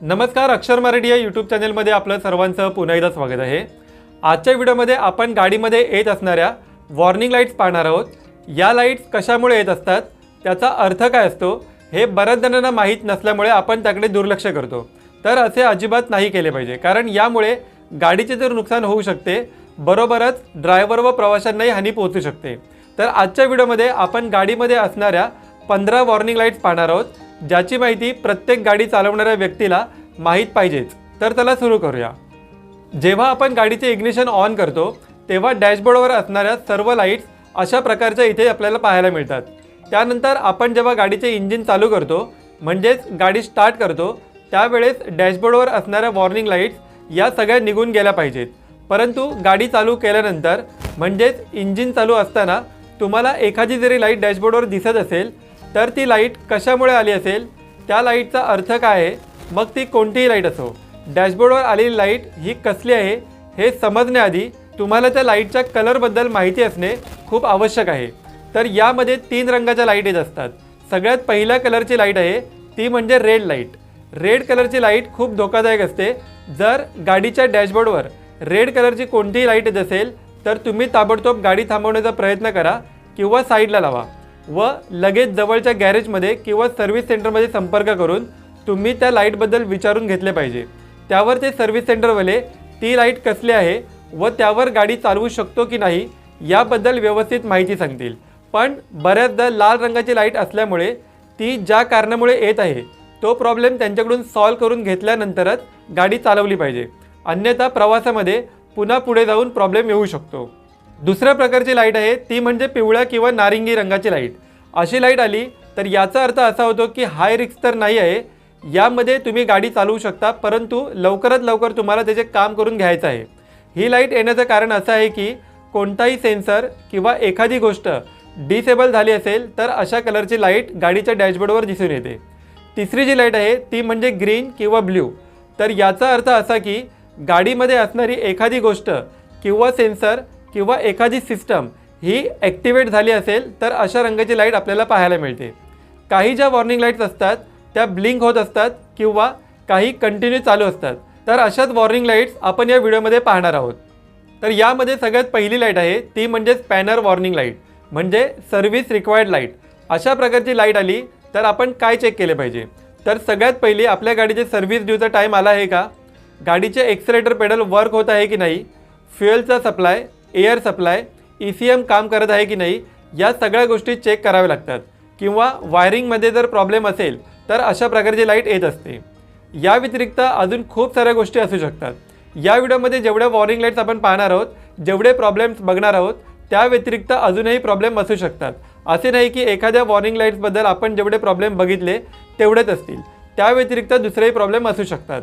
नमस्कार अक्षर मराठी या यूट्यूब चॅनलमध्ये आपलं सर्वांचं पुन्हा एकदा स्वागत आहे. आजच्या व्हिडिओमध्ये आपण गाडीमध्ये येत असणाऱ्या वॉर्निंग लाईट्स पाहणार आहोत. या लाईट्स कशामुळे येत असतात? त्याचा अर्थ काय असतो? हे बऱ्याच जणांना माहीत नसल्यामुळे आपण त्याकडे दुर्लक्ष करतो. तर असे अजिबात नाही केले पाहिजे. कारण यामुळे गाडीचे जर नुकसान होऊ शकते बरोबरच ड्रायव्हर व प्रवाशांनाही हानी पोहोचू शकते. तर आजच्या व्हिडिओमध्ये आपण गाडीमध्ये असणाऱ्या पंधरा वॉर्निंग लाईट्स पाहणार आहोत. ज्याची माहिती प्रत्येक गाडी चालवणाऱ्या व्यक्तीला माहीत पाहिजेच. तर त्याला सुरू करूया. जेव्हा आपण गाडीचे इग्निशन ऑन करतो तेव्हा डॅशबोर्डवर असणाऱ्या सर्व लाईट्स अशा प्रकारच्या इथे आपल्याला पाहायला मिळतात. त्यानंतर आपण जेव्हा गाडीचे इंजिन चालू करतो म्हणजेच गाडी स्टार्ट करतो त्यावेळेस डॅशबोर्डवर असणाऱ्या वॉर्निंग लाईट्स या सगळ्या निघून गेल्या पाहिजेत. परंतु गाडी चालू केल्यानंतर म्हणजेच इंजिन चालू असताना तुम्हाला एखादी जरी लाइट डॅशबोर्डवर दिसत असेल तर ती लाइट कशामुळे आली असेल? त्या लाईटचा अर्थ काय आहे? मग ती कोणतीही लाइट असो. डॅशबोर्डवर आलेली लाइट ही कसली आहे हे समजण्याआधी तुम्हाला त्या लाईटच्या कलरबद्दल माहिती असणे खूप आवश्यक आहे. तर यामध्ये तीन रंगाच्या लाइट येत असतात. सगळ्यात पहिल्या कलरची लाइट आहे ती म्हणजे रेड लाइट. रेड कलरची लाइट खूप धोकादायक असते. जर गाडीच्या डॅशबोर्डवर रेड कलरची कोणतीही लाइट येत असेल तर तुम्ही ताबडतोब गाडी थांबवण्याचा प्रयत्न करा किंवा साईडला लावा. व लगेच जवळच्या गॅरेजमध्ये किंवा सर्व्हिस सेंटरमध्ये संपर्क करून तुम्ही त्या लाईटबद्दल विचारून घेतले पाहिजे. त्यावर ते सर्व्हिस सेंटरवाले ती लाइट कसली आहे व त्यावर गाडी चालवू शकतो की नाही याबद्दल व्यवस्थित माहिती सांगतील. पण बऱ्याचदा लाल रंगाची लाइट असल्यामुळे ती ज्या कारणामुळे येत आहे तो प्रॉब्लेम त्यांच्याकडून सॉल्व करून घेतल्यानंतरच गाडी चालवली पाहिजे. अन्यथा प्रवासामध्ये पुन्हा पुढे जाऊन प्रॉब्लेम येऊ शकतो. दुसऱ्या प्रकारची लाइट आहे ती म्हणजे पिवळ्या किंवा नारिंगी रंगाची लाइट. अशी लाइट आली तर याचा अर्थ असा होतो की हाय रिस्क तर नाही आहे यामध्ये तुम्ही गाडी चालवू शकता परंतु लवकरात लवकर तुम्हाला त्याचे काम करून घ्यायचं आहे. ही लाइट येण्याचं कारण असं आहे की कोणताही सेन्सर किंवा एखादी गोष्ट डिसेबल झाली असेल तर अशा कलरची लाइट गाडीच्या डॅशबोर्डवर दिसून येते. तिसरी जी लाइट आहे ती म्हणजे ग्रीन किंवा ब्ल्यू. तर याचा अर्थ असा की गाडीमध्ये असणारी एखादी गोष्ट किंवा सेन्सर किंवा एखादी सिस्टम ही ॲक्टिवेट झाली असेल तर अशा रंगाची लाइट आपल्याला पाहायला मिळते. काही ज्या वॉर्निंग लाईट्स असतात त्या ब्लिंक होत असतात किंवा काही कंटिन्यू चालू असतात. तर अशाच वॉर्निंग लाईट्स आपण या व्हिडिओमध्ये पाहणार आहोत. तर यामध्ये सगळ्यात पहिली लाइट आहे ती म्हणजे स्पॅनर वॉर्निंग लाइट म्हणजे सर्व्हिस रिक्वायर्ड लाइट अशा प्रकारची लाइट आली तर आपण काय चेक केले पाहिजे? तर सगळ्यात पहिले आपल्या गाडीचे सर्व्हिस ड्यूचा टाईम आला आहे का? गाडीचे एक्सलेटर पेडल वर्क होत आहे की नाही? फ्युएलचा supply air supply E C M काम करत आहे की नाही या सगळ्या गोष्टी चेक कराव्या लागतात. किंवा वायरिंगमध्ये जर प्रॉब्लेम असेल तर अशा प्रकारची लाइट येत असते. या व्यतिरिक्त अजून खूप साऱ्या गोष्टी असू शकतात. या व्हिडिओमध्ये जेवढ्या वॉर्निंग लाईट्स आपण पाहणार आहोत जेवढे प्रॉब्लेम्स बघणार आहोत त्या व्यतिरिक्त अजूनही प्रॉब्लेम असू शकतात. असे नाही की एखाद्या वॉर्निंग लाईट्सबद्दल आपण जेवढे प्रॉब्लेम बघितले तेवढेच असतील. त्या व्यतिरिक्त दुसरेही प्रॉब्लेम असू शकतात.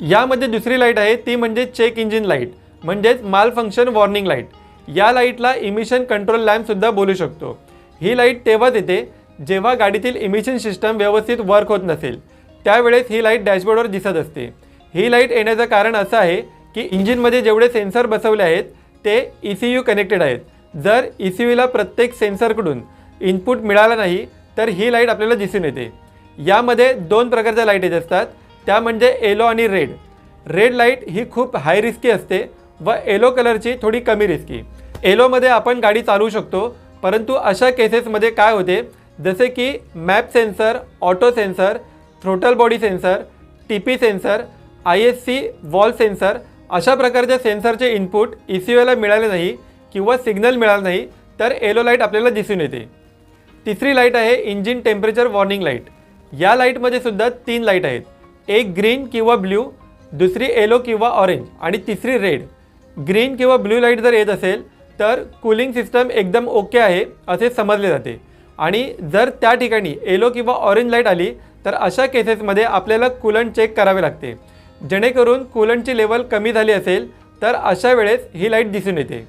यामध्ये दुसरी लाइट आहे ती म्हणजे चेक इंजिन लाइट. म्हणजेच माल फंक्शन वॉर्निंग लाइट या लाईटला इमिशन कंट्रोल लॅम्पसुद्धा बोलू शकतो. ही लाइट तेव्हाच येते जेव्हा गाडीतील इमिशन सिस्टम व्यवस्थित वर्क होत नसेल. त्यावेळेस ही लाइट डॅशबोर्डवर दिसत असते. ही लाइट येण्याचं कारण असं आहे की इंजिनमध्ये जेवढे सेन्सर बसवले आहेत ते ई सी यू कनेक्टेड आहेत. जर ई सी यूला प्रत्येक सेन्सरकडून इनपुट मिळाला नाही तर ही लाइट आपल्याला दिसून येते. यामध्ये दोन प्रकारच्या लाइट येत असतात. त्या म्हणजे येलो आणि रेड रेड लाइट ही खूप हाय रिस्की असते. व येलो कलरची थोडी कमी रिस्की येलोमध्ये आपण गाडी चालवू शकतो परंतु अशा केसेसमध्ये काय होते? जसे की MAP sensor auto sensor throttle body sensor T P sensor I S C valve sensor अशा प्रकारच्या सेन्सरचे इनपुट ई सी ओला मिळाले नाही किंवा सिग्नल मिळाला नाही तर येलो लाइट आपल्याला दिसून येते. तिसरी लाइट आहे इंजिन टेम्परेचर वॉर्निंग लाइट या लाईटमध्ये सुद्धा तीन लाइट आहेत. एक ग्रीन किंवा ब्ल्यू दुसरी येलो किंवा ऑरेंज आणि तिसरी रेड ग्रीन किंवा ब्ल्यू लाइट जर येत असेल तर कूलिंग सिस्टम एकदम ओके आहे असे समजले जाते. आणि जर त्या ठिकाणी येलो किंवा ऑरेंज लाइट आली तर अशा केसेसमध्ये आपल्याला कूलंट चेक करावे लागते. जेणेकरून कूलंटची लेवल कमी झाली असेल तर अशा वेळेस ही लाइट दिसून येते.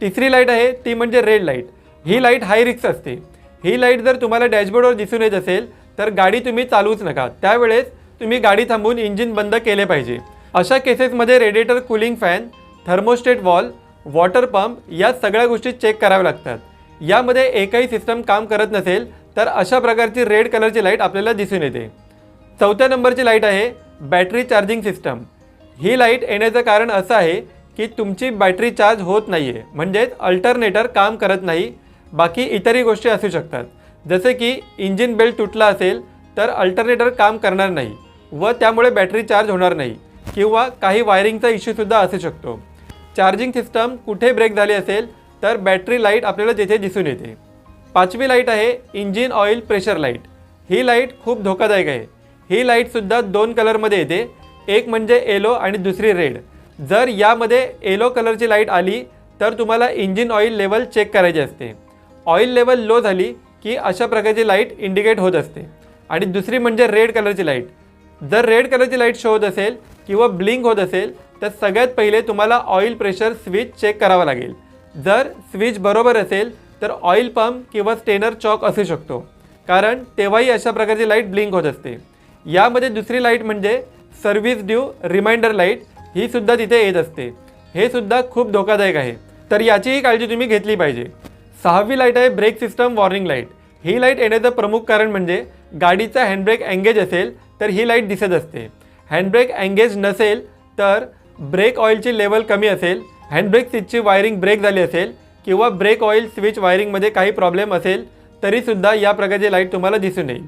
तिसरी लाइट आहे ती म्हणजे रेड लाइट. ही लाइट हाय रिक्स असते. ही लाइट जर तुम्हाला डॅशबोर्डवर दिसून येत असेल तर गाडी तुम्ही चालवूच नका. त्यावेळेस तुम्ही गाडी थांबवून इंजिन बंद केले पाहिजे. अशा केसेसमध्ये radiator cooling fan thermostat valve water pump या सगळ्या गोष्टी चेक कराव्या लागतात. यामध्ये एकही सिस्टम काम करत नसेल तर अशा प्रकारची रेड कलरची लाइट आपल्याला दिसून येते. चौथ्या नंबरची लाइट आहे बॅटरी चार्जिंग सिस्टम. ही लाइट येण्याचं कारण असं आहे की तुमची बॅटरी चार्ज होत नाही आहे म्हणजेच अल्टरनेटर काम करत नाही बाकी इतरही गोष्टी असू शकतात. जसे की इंजिन बेल्ट तुटला असेल तर अल्टरनेटर काम करणार नाही व त्यामुळे बॅटरी चार्ज होणार नाही किंवा काही वायरिंगचा इश्यूसुद्धा असू शकतो. चार्जिंग सिस्टम कुठे ब्रेक झाली असेल तर बॅटरी लाइट आपल्याला तिथे दिसून येते. पाचवी लाइट आहे इंजिन ऑइल प्रेशर लाइट. ही लाइट खूप धोकादायक आहे. ही लाईटसुद्धा दोन कलरमध्ये येते एक म्हणजे येलो आणि दुसरी रेड. जर यामध्ये येलो कलरची लाइट आली तर तुम्हाला इंजिन ऑइल लेवल चेक करायची असते. ऑइल लेवल लो झाली की अशा प्रकारची लाइट इंडिकेट होत असते. आणि दुसरी म्हणजे रेड कलरची लाइट. जर रेड कलरची लाइट शो होत असेल किंवा ब्लिंक होत असेल तर सगळ्यात पहिले तुम्हाला ऑइल प्रेशर स्विच चेक करावा लागेल. जर स्विच बरोबर असेल तर ऑइल पंप किंवा स्टेनर चॉक असू शकतो. कारण तेव्हाही अशा प्रकारची लाइट ब्लिंक होत असते. यामध्ये दुसरी लाइट म्हणजे सर्व्हिस ड्यू रिमाइंडर लाइट ही सुद्धा तिथे येत असते. हे सुद्धा खूप धोकादायक आहे. तर याचीही काळजी तुम्ही घेतली पाहिजे. सहावी लाइट आहे ब्रेक सिस्टम वॉर्निंग लाइट ही लाइट येण्याचं प्रमुख कारण म्हणजे गाडीचा हँडब्रेक एंगेज असेल तर ही लाइट दिसत असते. हँडब्रेक एंगेज नसेल तर ब्रेक ऑइलची लेवल कमी असेल हँडब्रेक स्विचची वायरिंग ब्रेक झाली असेल किंवा ब्रेक ऑइल स्विच वायरिंगमध्ये काही प्रॉब्लेम असेल तरीसुद्धा या प्रकारची लाइट तुम्हाला दिसून येईल.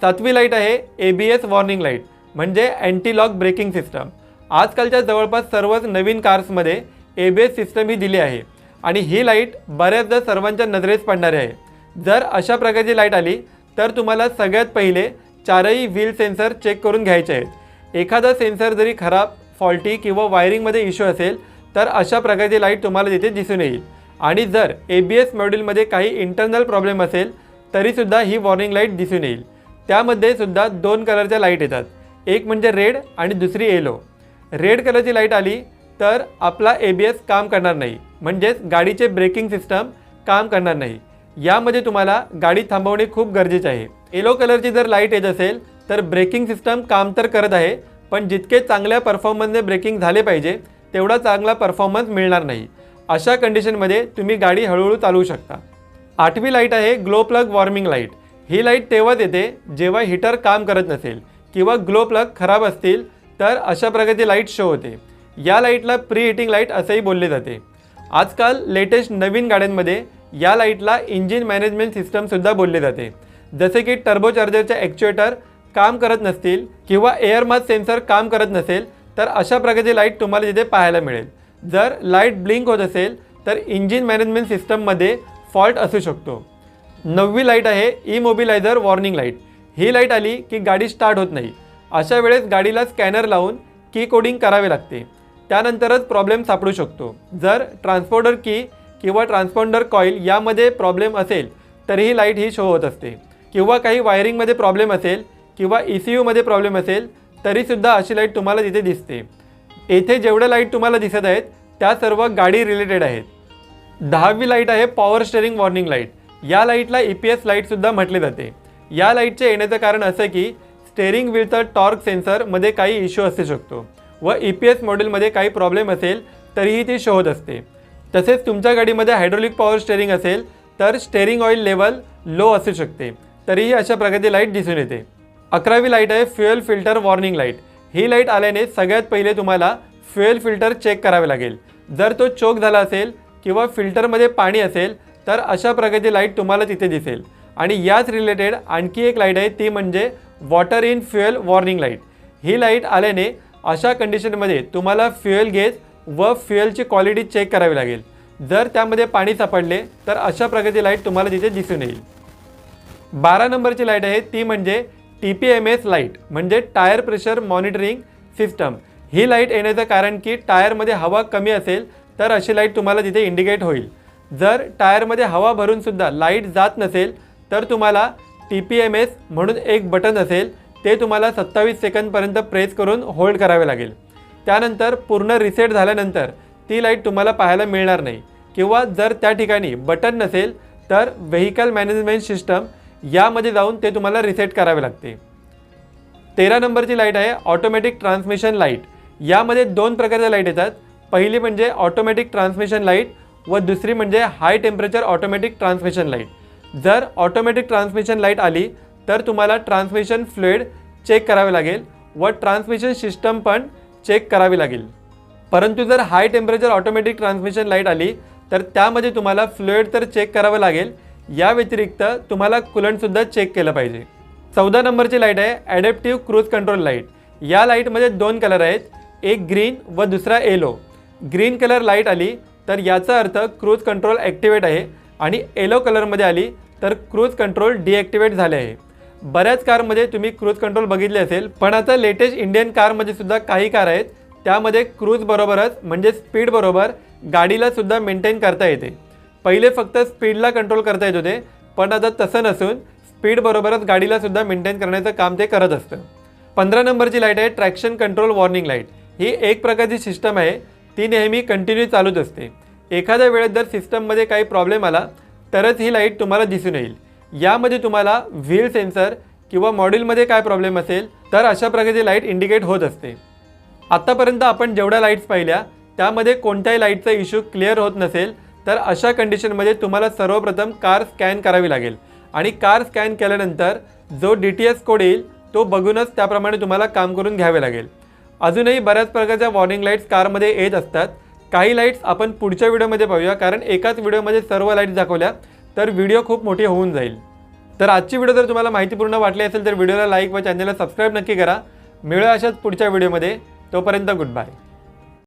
सातवी लाइट आहे A B S warning light म्हणजे अँटी लॉक ब्रेकिंग सिस्टम आजकालच्या जवळपास सर्वच नवीन कार्समध्ये ए बी एस सिस्टम ही दिली आहे. आणि ही लाइट बऱ्याचदा सर्वांच्या नजरेस पडणारी आहे. जर अशा प्रकारची लाइट आली तर तुम्हाला सगळ्यात पहिले चारही व्हील सेन्सर चेक करून घ्यायचे आहेत. एखादा सेन्सर जरी खराब फॉल्टी किंवा वायरिंगमध्ये इश्यू असेल तर अशा प्रकारची लाइट तुम्हाला तिथे दिसून येईल. आणि जर ए बी एस मॉड्यूलमध्ये काही इंटरनल प्रॉब्लेम असेल तरीसुद्धा ही वॉर्निंग लाइट दिसून येईल. त्यामध्ये सुद्धा दोन कलरच्या लाइट येतात. एक म्हणजे रेड आणि दुसरी येलो रेड कलरची लाइट आली तर आपला ए बी एस काम करणार नाही. म्हणजेच गाडीचे ब्रेकिंग सिस्टम काम करणार नाही. यामध्ये तुम्हाला गाडी थांबवणे खूप गरजेचे आहे. येलो कलरची जर लाइट येत असेल तर ब्रेकिंग सिस्टम काम तर करत आहे पण जितके चांगल्या परफॉर्मन्सने ब्रेकिंग झाले पाहिजे तेवढा चांगला परफॉर्मन्स मिळणार नाही. अशा कंडिशनमध्ये तुम्ही गाडी हळूहळू चालवू शकता. आठवी लाइट आहे ग्लो प्लग वॉर्मिंग लाइट ही लाइट तेव्हाच येते जेव्हा हीटर काम करत नसेल किंवा ग्लो प्लग खराब असतील तर अशा प्रकारची लाइट शो होते. या लाईटला प्री हिटिंग लाइट असंही बोलले जाते. आजकाल लेटेस्ट नवीन गाड्यांमध्ये या लाईटला इंजिन मॅनेजमेंट सिस्टमसुद्धा बोलले जाते. जसे की टर्बोचार्जरचे ॲक्च्युएटर काम करत नसतील किंवा एअरमात सेन्सर काम करत नसेल तर अशा प्रकारची लाइट तुम्हाला तिथे पाहायला मिळेल. जर लाइट ब्लिंक होत असेल तर इंजिन मॅनेजमेंट सिस्टममध्ये फॉल्ट असू शकतो. नववी लाइट आहे ई मोबिलायझर वॉर्निंग लाइट ही लाइट आली की गाडी स्टार्ट होत नाही. अशा वेळेस गाडीला स्कॅनर लावून की कोडिंग करावे लागते. त्यानंतरच प्रॉब्लेम सापडू शकतो. जर ट्रान्सपोर्टर की किंवा ट्रान्सपोंडर कॉईल यामध्ये प्रॉब्लेम असेल तरीही लाइट ही शो होत असते. किंवा काही वायरिंगमध्ये प्रॉब्लेम असेल किंवा ई सी यूमध्ये प्रॉब्लेम असेल तरीसुद्धा अशी लाइट तुम्हाला तिथे दिसते. येथे जेवढ्या लाइट तुम्हाला दिसत आहेत त्या सर्व गाडी रिलेटेड आहेत. दहावी लाइट आहे पॉवर स्टेरिंग वॉर्निंग लाइट या लाईटला ई पी एस लाईटसुद्धा म्हटले जाते. या लाईटचे येण्याचं कारण असं की स्टेरिंग व्हीलचा टॉर्क सेन्सरमध्ये काही इश्यू असू शकतो. व ई पी एस मॉडेलमध्ये काही प्रॉब्लेम असेल तरीही ती शो होत असते. तसेच तुमच्या गाडीमध्ये हायड्रोलिक पॉवर स्टेरिंग असेल तर स्टेरिंग ऑइल लेवल लो असू शकते. तरीही अशा प्रकारची लाइट दिसून येते. अकरावी लाइट आहे फ्युएल फिल्टर वॉर्निंग लाइट ही लाइट आल्याने सगळ्यात पहिले तुम्हाला फ्युएल फिल्टर चेक करावे लागेल. जर तो चोक झाला असेल किंवा फिल्टरमध्ये पाणी असेल तर अशा प्रकारची लाइट तुम्हाला तिथे दिसेल. आणि याच रिलेटेड आणखी एक लाइट आहे ती म्हणजे water in fuel warning light he light आल्याने अशा कंडिशनमध्ये तुम्हाला फ्युएल गेज व फ्युएलची क्वालिटी चेक करावी लागेल. जर त्यामध्ये पाणी सापडले तर अशा प्रकारची लाइट तुम्हाला तिथे दिसून येईल. बारा नंबरची लाइट आहे ती म्हणजे T P M S light म्हणजे टायर प्रेशर मॉनिटरिंग सिस्टम ही लाइट येण्याचं कारण की टायरमध्ये हवा कमी असेल तर अशी लाइट तुम्हाला तिथे इंडिकेट होईल. जर टायरमध्ये हवा भरूनसुद्धा लाइट जात नसेल तर तुम्हाला टी पी एम एस म्हणून एक बटन असेल ते तुम्हाला सत्तावीस सेकंदपर्यंत प्रेस करून होल्ड करावे लागेल. त्यानंतर पूर्ण रिसेट झाल्यानंतर ती लाइट तुम्हाला पाहायला मिळणार नाही. किंवा जर त्या ठिकाणी बटन नसेल तर व्हेकल मॅनेजमेंट सिस्टम यामध्ये जाऊन ते तुम्हाला रिसेट करावे लागते. तेरा नंबरची लाइट आहे ऑटोमॅटिक ट्रान्समिशन लाइट यामध्ये दोन प्रकारच्या लाइट येतात. पहिली म्हणजे ऑटोमॅटिक ट्रान्समिशन लाइट व दुसरी म्हणजे high temperature automatic transmission light जर ऑटोमॅटिक ट्रान्समिशन लाइट आली तर तुम्हाला ट्रान्समिशन फ्लुईड चेक करावे लागेल व ट्रान्समिशन सिस्टम पण चेक करावी लागेल. परंतु जर high temperature automatic transmission light आली तर त्यामध्ये तुम्हाला फ्लुईड तर चेक करावं लागेल. या व्यतिरिक्त तुम्हाला कुलंटसुद्धा चेक केलं पाहिजे. चौदा नंबरची लाइट आहे ॲडॅप्टिव्ह क्रूज कंट्रोल लाइट या लाईटमध्ये दोन कलर आहेत एक ग्रीन व दुसरा येलो ग्रीन कलर लाइट आली तर याचा अर्थ क्रूज कंट्रोल ॲक्टिवेट आहे आणि येलो कलरमध्ये आली तर क्रूज कंट्रोल डिॲक्टिवेट झाले आहे. बऱ्याच कारमध्ये तुम्ही क्रूज कंट्रोल बघितले असेल पण आता लेटेस्ट इंडियन कारमध्ये सुद्धा काही कार आहेत त्यामध्ये क्रूज बरोबरच म्हणजे स्पीडबरोबर गाडीलासुद्धा गाडीला सुद्धा मेंटेन करता येते. पहिले फक्त स्पीडला कंट्रोल करता येत होते पण आता तसं नसून स्पीडबरोबरच गाडीलासुद्धा गाडीला सुद्धा मेंटेन करण्याचं काम ते करत असतं. पंधरा नंबरची लाइट आहे ट्रॅक्शन कंट्रोल वॉर्निंग लाइट ही एक प्रकारची सिस्टम आहे ती नेहमी कंटिन्यू चालूच असते. एखाद्या वेळेत जर सिस्टममध्ये काही प्रॉब्लेम आला तरच ही लाइट तुम्हाला दिसून येईल. यामध्ये तुम्हाला व्हील सेन्सर किंवा मॉड्यूलमध्ये काय प्रॉब्लेम असेल तर अशा प्रकारची लाइट इंडिकेट होत असते. आत्तापर्यंत आपण जेवढ्या लाईट्स पाहिल्या त्यामध्ये कोणत्याही लाईटचा इश्यू क्लिअर होत नसेल तर अशा कंडिशनमध्ये तुम्हाला सर्वप्रथम कार स्कॅन करावी लागेल. आणि कार स्कॅन केल्यानंतर जो डी टी एस कोड येईल तो बघूनच त्याप्रमाणे तुम्हाला काम करून घ्यावे लागेल. अजूनही बऱ्याच प्रकारच्या वॉर्निंग लाईट्स कारमध्ये येत असतात. काही लाईट्स आपण पुढच्या व्हिडिओमध्ये पाहूया कारण एकाच व्हिडिओमध्ये सर्व लाईट्स दाखवल्या तर व्हिडिओ खूप मोठी होऊन जाईल. तर आजची व्हिडिओ जर तुम्हाला माहितीपूर्ण वाटली असेल तर व्हिडिओला लाईक व चॅनलला सबस्क्राईब नक्की करा. मिळूया अशाच पुढच्या व्हिडिओमध्ये. तोपर्यंत गुड बाय